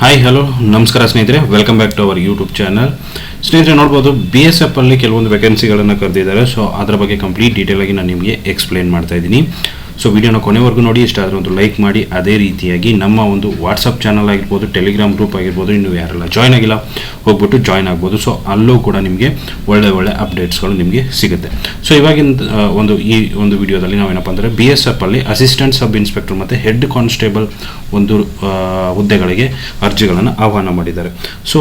Hi hello ನಮಸ್ಕಾರ ಸ್ನೇಹಿತರೆ. Welcome back to our YouTube channel ಸ್ನೇಹಿತರೆ, ನೋಡ್ಬೋದು ಬಿ ಎಸ್ ಎಫ್ ಅಲ್ಲಿ ಕೆಲವೊಂದು ವೇಕೆನ್ಸಿಗಳನ್ನು ಕರೆದಿದ್ದಾರೆ. ಸೊ ಅದರ ಬಗ್ಗೆ ಕಂಪ್ಲೀಟ್ ಡೀಟೇಲ್ ಆಗಿ ನಾನು ನಿಮಗೆ ಎಕ್ಸ್ಪ್ಲೇನ್ ಮಾಡ್ತಾ ಇದ್ದೀನಿ. ಸೊ ವಿಡಿಯೋನ ಕೊನೆವರೆಗೂ ನೋಡಿ, ಇಷ್ಟ ಒಂದು ಲೈಕ್ ಮಾಡಿ. ಅದೇ ರೀತಿಯಾಗಿ ನಮ್ಮ ಒಂದು ವಾಟ್ಸಪ್ ಚಾನಲ್ ಆಗಿರ್ಬೋದು ಟೆಲಿಗ್ರಾಮ್ ಗ್ರೂಪ್ ಆಗಿರ್ಬೋದು, ಇನ್ನು ಯಾರೆಲ್ಲ ಜಾಯ್ನ್ ಆಗಿಲ್ಲ, ಹೋಗ್ಬಿಟ್ಟು ಜಾಯ್ನ್ ಆಗ್ಬೋದು. ಸೊ ಅಲ್ಲೂ ಕೂಡ ನಿಮಗೆ ಒಳ್ಳೆ ಒಳ್ಳೆ ಅಪ್ಡೇಟ್ಸ್ಗಳು ನಿಮಗೆ ಸಿಗುತ್ತೆ. ಸೊ ಇವಾಗಿನ ಒಂದು ಈ ಒಂದು ವಿಡಿಯೋದಲ್ಲಿ ನಾವೇನಪ್ಪ ಅಂದರೆ ಬಿ ಎಸ್ ಎಫ್ ಅಲ್ಲಿ ಅಸಿಸ್ಟೆಂಟ್ ಸಬ್ ಇನ್ಸ್ಪೆಕ್ಟರ್ ಮತ್ತು ಹೆಡ್ ಕಾನ್ಸ್ಟೇಬಲ್ ಒಂದು ಹುದ್ದೆಗಳಿಗೆ ಅರ್ಜಿಗಳನ್ನು ಆಹ್ವಾನ ಮಾಡಿದ್ದಾರೆ. ಸೊ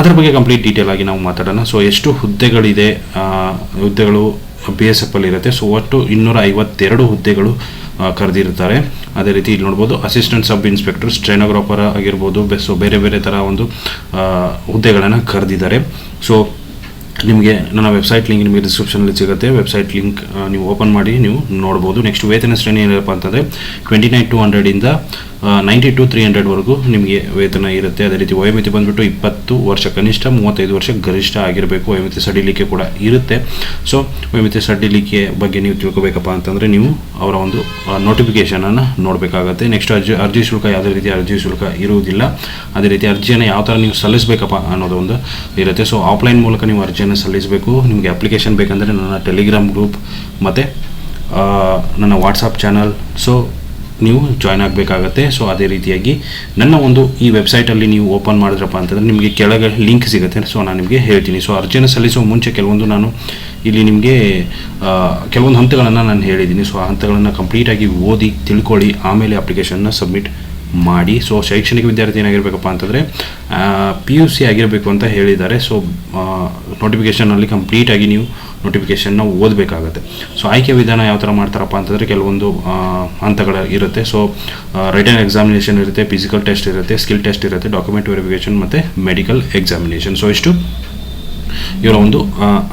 ಅದರ ಬಗ್ಗೆ ಕಂಪ್ಲೀಟ್ ಡೀಟೇಲ್ ಆಗಿ ನಾವು ಮಾತಾಡೋಣ. ಸೊ ಎಷ್ಟು ಹುದ್ದೆಗಳಿದೆ ಹುದ್ದೆಗಳು ಬಿ ಎಸ್ ಎಫ್ ಅಲ್ಲಿ ಇರುತ್ತೆ ಸೊ ಒಟ್ಟು ಇನ್ನೂರ ಐವತ್ತೆರಡು ಹುದ್ದೆಗಳು ಕರೆದಿರ್ತಾರೆ ಅದೇ ರೀತಿ ಇಲ್ಲಿ ನೋಡ್ಬೋದು ಅಸಿಸ್ಟೆಂಟ್ ಸಬ್ ಇನ್ಸ್ಪೆಕ್ಟರ್ ಸ್ಟ್ರೈನೋಗ್ರಾಫರ್ ಆಗಿರ್ಬೋದು ಸೊ ಬೇರೆ ಬೇರೆ ಥರ ಒಂದು ಹುದ್ದೆಗಳನ್ನು ಕರೆದಿದ್ದಾರೆ. ಸೊ ನಿಮಗೆ ನನ್ನ ವೆಬ್ಸೈಟ್ ಲಿಂಕ್ ನಿಮಗೆ ಡಿಸ್ಕ್ರಿಪ್ಷನಲ್ಲಿ ಸಿಗುತ್ತೆ. ವೆಬ್ಸೈಟ್ ಲಿಂಕ್ ನೀವು ಓಪನ್ ಮಾಡಿ, ನೀವು ನೋಡ್ಬೋದು. ನೆಕ್ಸ್ಟ್ ವೇತನ ಶ್ರೇಣಿ ಏನಪ್ಪ ಅಂತಂದರೆ ಟ್ವೆಂಟಿ ನೈನ್ ಟು ಹಂಡ್ರೆಡಿಂದ ನೈಂಟಿ ಟು ತ್ರೀ ಹಂಡ್ರೆಡ್ವರೆಗೂ ನಿಮಗೆ ವೇತನ ಇರುತ್ತೆ. ಅದೇ ರೀತಿ ವಯೋಮಿತಿ ಬಂದುಬಿಟ್ಟು ಇಪ್ಪತ್ತು ವರ್ಷ ಕನಿಷ್ಠ, ಮೂವತ್ತೈದು ವರ್ಷ ಗರಿಷ್ಠ ಆಗಿರಬೇಕು. ವಯೋಮಿತಿ ಸಡಿಲಿಕೆ ಕೂಡ ಇರುತ್ತೆ. ಸೊ ವಯೋಮಿತಿ ಸಡಿಲಿಕೆ ಬಗ್ಗೆ ನೀವು ತಿಳ್ಕೊಬೇಕಪ್ಪ ಅಂತಂದರೆ ನೀವು ಅವರ ಒಂದು ನೋಟಿಫಿಕೇಷನನ್ನು ನೋಡಬೇಕಾಗತ್ತೆ. ನೆಕ್ಸ್ಟ್ ಅರ್ಜಿ ಅರ್ಜಿ ಶುಲ್ಕ ಯಾವುದೇ ರೀತಿ ಅರ್ಜಿ ಶುಲ್ಕ ಇರುವುದಿಲ್ಲ. ಅದೇ ರೀತಿ ಅರ್ಜಿಯನ್ನು ಯಾವ ಥರ ನೀವು ಸಲ್ಲಿಸಬೇಕಪ್ಪ ಅನ್ನೋದು ಒಂದು ಇರುತ್ತೆ. ಸೊ ಆಫ್ಲೈನ್ ಮೂಲಕ ನೀವು ಅರ್ಜಿಯನ್ನು ಸಲ್ಲಿಸಬೇಕು. ನಿಮಗೆ ಅಪ್ಲಿಕೇಶನ್ ಬೇಕಂದರೆ ನನ್ನ ಟೆಲಿಗ್ರಾಮ್ ಗ್ರೂಪ್ ಮತ್ತು ನನ್ನ ವಾಟ್ಸಪ್ ಚಾನಲ್ ಸೊ ನೀವು ಜಾಯ್ನ್ ಆಗಬೇಕಾಗತ್ತೆ. ಸೊ ಅದೇ ರೀತಿಯಾಗಿ ನನ್ನ ಒಂದು ಈ ವೆಬ್ಸೈಟಲ್ಲಿ ನೀವು ಓಪನ್ ಮಾಡಿದ್ರಪ್ಪ ಅಂತಂದರೆ ನಿಮಗೆ ಕೆಳಗೆ ಲಿಂಕ್ ಸಿಗುತ್ತೆ. ಸೊ ನಾನು ನಿಮಗೆ ಹೇಳ್ತೀನಿ. ಸೊ ಅರ್ಜಿಯನ್ನು ಸಲ್ಲಿಸುವ ಮುಂಚೆ ಕೆಲವೊಂದು ನಾನು ಇಲ್ಲಿ ನಿಮಗೆ ಕೆಲವೊಂದು ಹಂತಗಳನ್ನು ನಾನು ಹೇಳಿದ್ದೀನಿ. ಸೊ ಆ ಹಂತಗಳನ್ನು ಕಂಪ್ಲೀಟಾಗಿ ಓದಿ, ತಿಳ್ಕೊಳ್ಳಿ, ಆಮೇಲೆ ಅಪ್ಲಿಕೇಶನ್ನ ಸಬ್ಮಿಟ್ ಮಾಡಿ. ಸೊ ಶೈಕ್ಷಣಿಕ ವಿದ್ಯಾರ್ಥಿ ಏನಾಗಿರಬೇಕಪ್ಪ ಅಂತಂದರೆ ಪಿ ಯು ಸಿ ಆಗಿರಬೇಕು ಅಂತ ಹೇಳಿದ್ದಾರೆ. ಸೊ ನೋಟಿಫಿಕೇಷನಲ್ಲಿ ಕಂಪ್ಲೀಟಾಗಿ ನೀವು ನೋಟಿಫಿಕೇಷನ್ನ ಓದಬೇಕಾಗುತ್ತೆ. ಸೊ ಆಯ್ಕೆ ವಿಧಾನ ಯಾವ ಥರ ಮಾಡ್ತಾರಪ್ಪ ಅಂತಂದರೆ ಕೆಲವೊಂದು ಹಂತಗಳು ಇರುತ್ತೆ. ಸೊ ರಿಟರ್ನ್ ಎಕ್ಸಾಮಿನೇಷನ್ ಇರುತ್ತೆ ಫಿಸಿಕಲ್ ಟೆಸ್ಟ್ ಇರುತ್ತೆ ಸ್ಕಿಲ್ ಟೆಸ್ಟ್ ಇರುತ್ತೆ ಡಾಕ್ಯುಮೆಂಟ್ ವೆರಿಫಿಕೇಶನ್ ಮತ್ತು ಮೆಡಿಕಲ್ ಎಕ್ಸಾಮಿನೇಷನ್ ಸೊ ಇಷ್ಟು ಇವರ ಒಂದು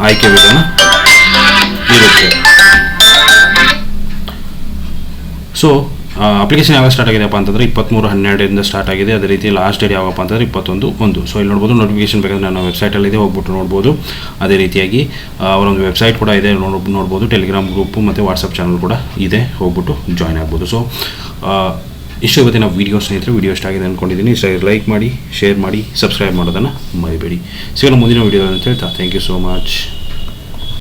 ಆಯ್ಕೆ ವಿಧಾನ ಇರುತ್ತೆ. ಸೊ ಅಪ್ಲಿಕೇಶನ್ ಯಾವಾಗ ಸ್ಟಾರ್ಟ್ ಆಗಿದೆಪ್ಪ ಅಂತಂದರೆ ಇಪ್ಪತ್ತ್ಮೂರು ಹನ್ನೆರಡರಿಂದ ಸ್ಟಾರ್ಟ್ ಆಗಿದೆ. ಅದೇ ರೀತಿ ಲಾಸ್ಟ್ ಡೇಟ್ ಯಾವಪ್ಪ ಅಂತಂದರೆ ಇಪ್ಪತ್ತೊಂದು ಒಂದು. ಸೊ ಇಲ್ಲಿ ನೋಡ್ಬೋದು ನೋಟಿಫಿಕೇಶನ್ ಬೇಕಾದ್ರೆ ನನ್ನ ವೆಬ್ಸೈಟಲ್ಲಿದೆ ಹೋಗ್ಬಿಟ್ಟು ನೋಡ್ಬೋದು. ಅದೇ ರೀತಿಯಾಗಿ ಅವರೊಂದು ವೆಬ್ಸೈಟ್ ಕೂಡ ಇದೆ, ನೋಡ್, ನೋಡ್ಬೋದು. ಟೆಲಿಗ್ರಾಮ್ ಗ್ರೂಪು ಮತ್ತು ವಾಟ್ಸಪ್ ಚಾನಲ್ ಕೂಡ ಇದೆ, ಹೋಗ್ಬಿಟ್ಟು ಜಾಯ್ನ್ ಆಗ್ಬೋದು. ಸೊ ಇಷ್ಟು ಇವತ್ತಿನ ವೀಡಿಯೋ ಸ್ನೇಹಿತರೆ ವೀಡಿಯೋ ಇಷ್ಟ ಆಗಿದೆ ಅಂದ್ಕೊಂಡಿದ್ದೀನಿ ಇಷ್ಟ ಲೈಕ್ ಮಾಡಿ ಶೇರ್ ಮಾಡಿ ಸಬ್ಸ್ಕ್ರೈಬ್ ಮಾಡೋದನ್ನು ಮರಿಬೇಡಿ. ಸಿಗೋಣ ಮುಂದಿನ ವೀಡಿಯೋ ಅಂತ ಹೇಳ್ತಾ ಥ್ಯಾಂಕ್ ಯು ಸೋ ಮಚ್